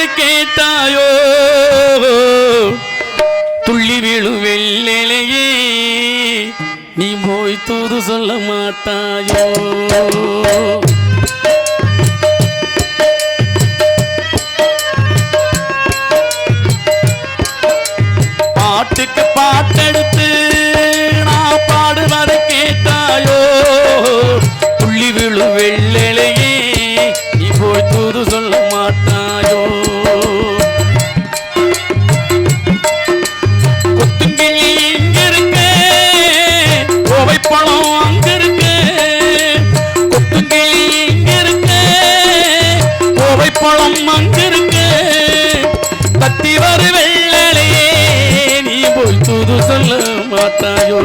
என்று கேட்டாயோ? துள்ளி விழும் வெள்ளையே நீ போய் தூது சொல்ல மாட்டாயோ? பாட்டுக்கு பாட்டெடுத்து நீ ஒரு வெள்ளலையே நீ போய் தூது சொல்ல மாட்டாயோ?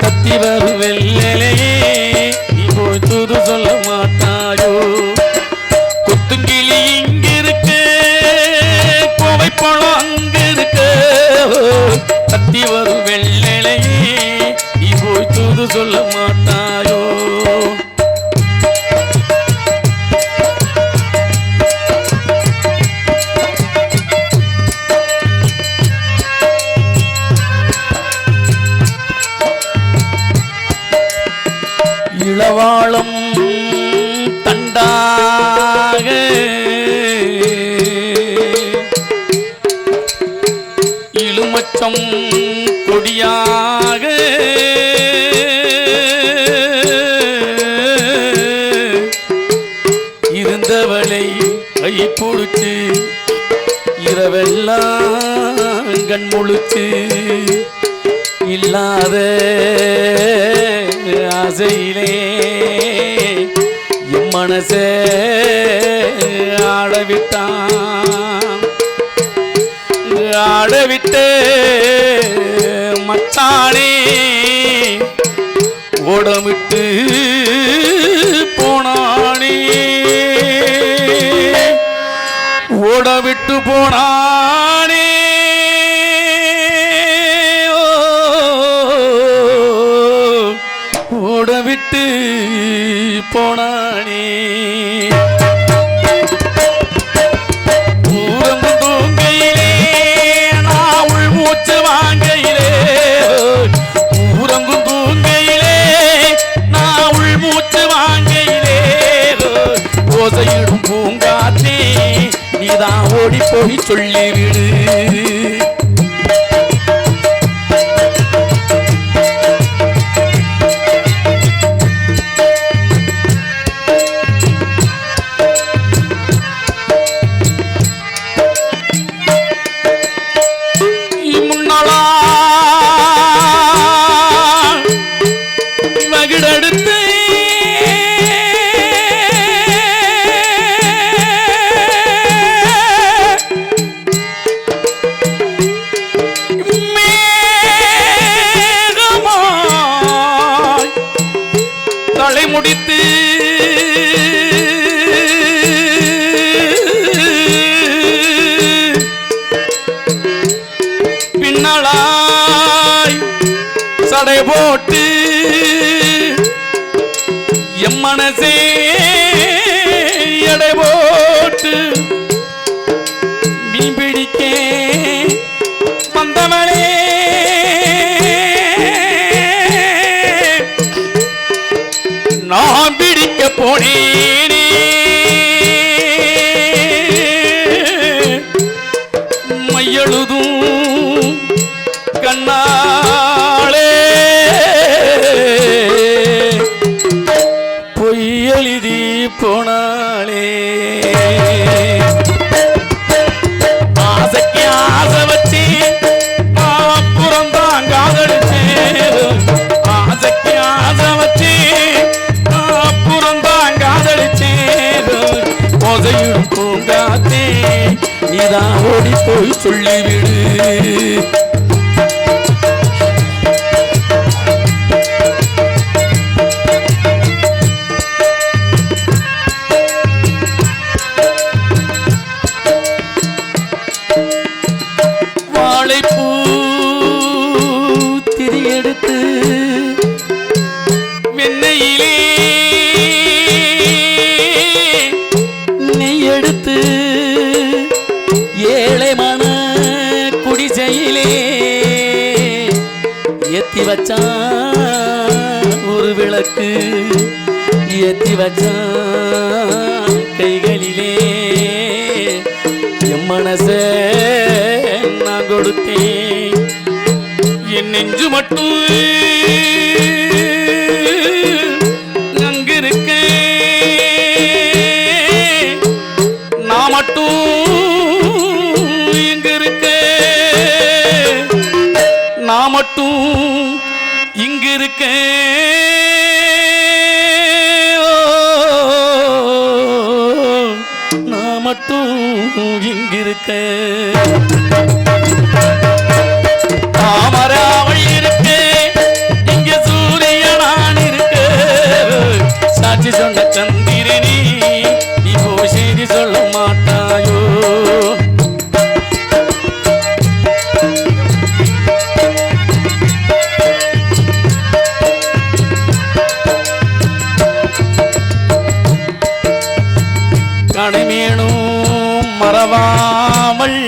தத்தி வரு வெள்ளலையே நீ போய் தூது சொல்ல மச்சம் கொடியாக. இருந்தவளை கை பிடிச்சு இரவெல்லாம் கண் முழுச்சு இல்லாத ஆசையிலே என் மனசே ஆடவிட்டான் ஆடவிட்டு மச்சானே ஓடமிட்டு போனானே ஓடவிட்டு போனானே ஓ, ஓடவிட்டு போனானே சொல்லிவிடு. முடித்து பின்னலாய் சடை போட்டு எம்மனசே எடை போ மையழுதும் பார்த்தேன் நீதான் ஓடி போய் சொல்லிவிடு. வச்சான் ஒரு விளக்கு ஏத்தி வச்சான் கைகளிலே என் மனச நான் கொடுத்தேன். என் நெஞ்சு மட்டும் நான் மட்டும் இங்க இருக்க நான் மட்டும் இங்க இருக்க கணமேனும் மறவாமல்.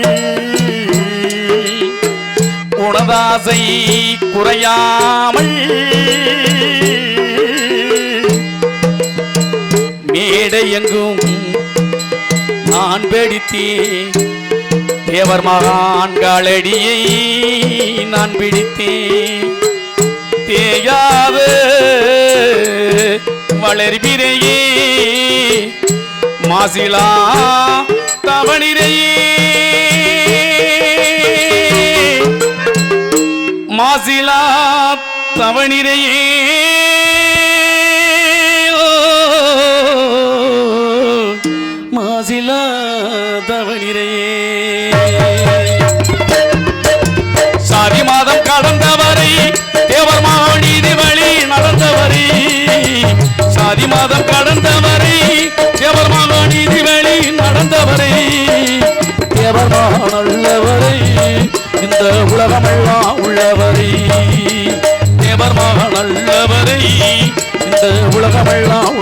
உனதாசை குறையாமல். மேடை எங்கும் நான் வெடித்தேன். தேவர் மகான்களடியை நான் பிடித்தேன். தேயாத வளர்பிரையே மாசிலா தவணிரையே மாசிலா தவணிரையே உலகமெல்லாம்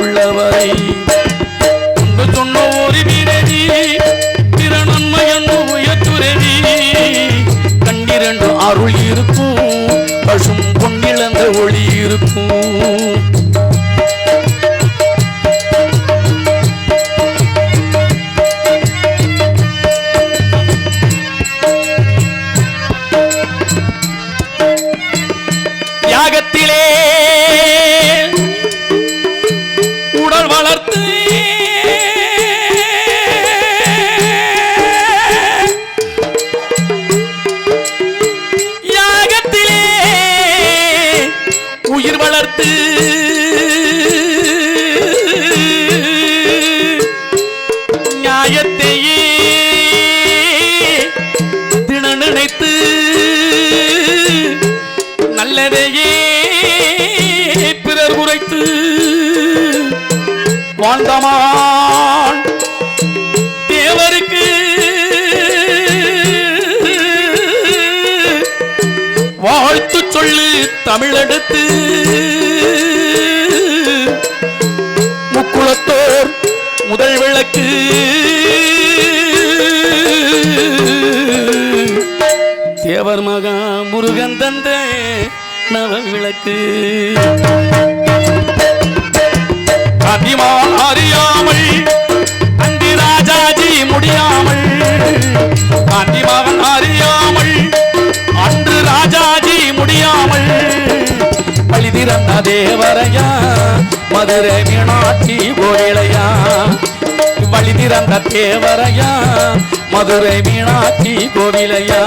உயிர் வளர்த்து. நியாயத்தையே தின நினைத்து நல்லதையே பிறர் உரைத்து தமிழெடுத்து முக்குளத்தோர் முதல் விளக்கு. தேவர் மகா முருகன் தந்த நவ விளக்கு. அதிமா அறியாமல் அந்தி ராஜாஜி முடியாமல் காந்தி தேவரையா மதுரை மீனாட்சி கோயிலையா? வழி திறந்த தேவரையா மதுரை மீனாட்சி கோவிலையா?